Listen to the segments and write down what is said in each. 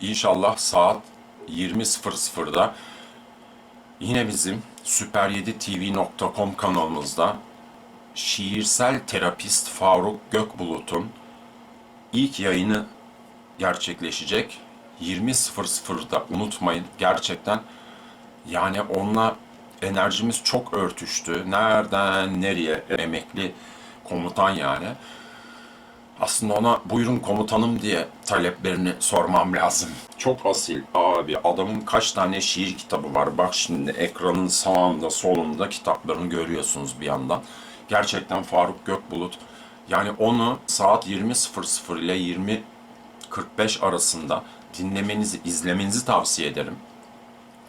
İnşallah saat 20.00'da yine bizim süper7tv.com kanalımızda şiirsel terapist Faruk Gökbulut'un ilk yayını gerçekleşecek. 20.00'da unutmayın gerçekten yani onunla enerjimiz çok örtüştü. Nereden nereye emekli komutan yani. Aslında ona buyurun komutanım diye taleplerini sormam lazım. Çok asil abi. Adamın kaç tane şiir kitabı var. Bak şimdi ekranın sağında solunda kitaplarını görüyorsunuz bir yandan. Gerçekten Faruk Gökbulut. Yani onu saat 20.00 ile 20.45 arasında dinlemenizi, izlemenizi tavsiye ederim.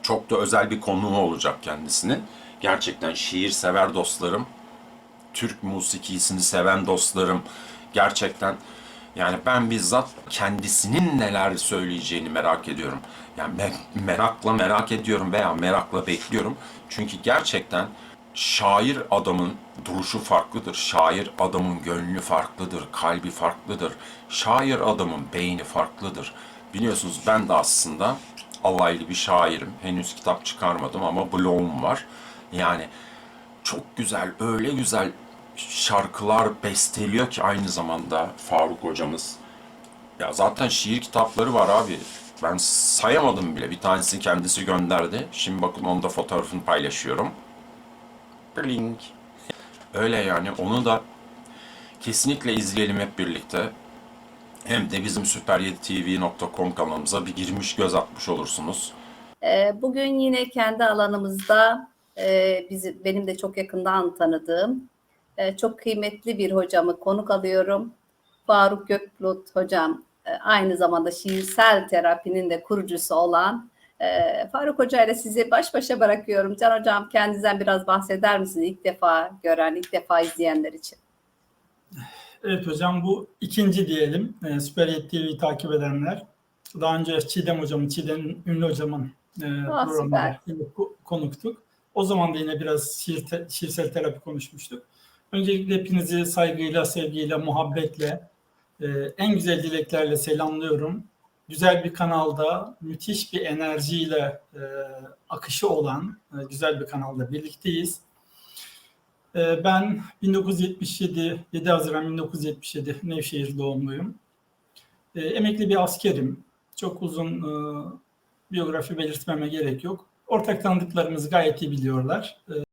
Çok da özel bir konuğu olacak kendisinin. Gerçekten şiir sever dostlarım, Türk musikisini seven dostlarım gerçekten yani ben bizzat kendisinin neler söyleyeceğini merak ediyorum. Yani me- merakla merak ediyorum veya merakla bekliyorum. Çünkü gerçekten şair adamın duruşu farklıdır. Şair adamın gönlü farklıdır, kalbi farklıdır. Şair adamın beyni farklıdır. Biliyorsunuz ben de aslında alaylı bir şairim. Henüz kitap çıkarmadım ama blogum var. Yani çok güzel, öyle güzel şarkılar besteliyor ki aynı zamanda Faruk hocamız. Ya zaten şiir kitapları var abi. Ben sayamadım bile. Bir tanesini kendisi gönderdi. Şimdi bakın onun da fotoğrafını paylaşıyorum. Blink. Öyle yani onu da kesinlikle izleyelim hep birlikte. Hem de bizim süper7tv.com kanalımıza bir girmiş göz atmış olursunuz. Ee, Bugün yine kendi alanımızda e, bizi, benim de çok yakından tanıdığım e, çok kıymetli bir hocamı konuk alıyorum. Faruk Gökbulut hocam e, aynı zamanda şiirsel terapinin de kurucusu olan e, Faruk Hoca ile sizi baş başa bırakıyorum. Can hocam kendinizden biraz bahseder misiniz ilk defa gören, ilk defa izleyenler için? Evet hocam bu ikinci diyelim. E, Süper TV'yi takip edenler. Daha önce Çiğdem hocamın, Çiğdem Ünlü hocamın e, Aa, programına konuktuk. O zaman da yine biraz şiir şiirsel terapi konuşmuştuk. Öncelikle hepinizi saygıyla, sevgiyle, muhabbetle, e, en güzel dileklerle selamlıyorum. Güzel bir kanalda, müthiş bir enerjiyle e, akışı olan e, güzel bir kanalda birlikteyiz. Ee, Ben 1977, 7 Haziran 1977 Nevşehir doğumluyum. Emekli bir askerim. Çok uzun e, biyografi belirtmeme gerek yok. Ortak tanıdıklarımızı gayet iyi biliyorlar.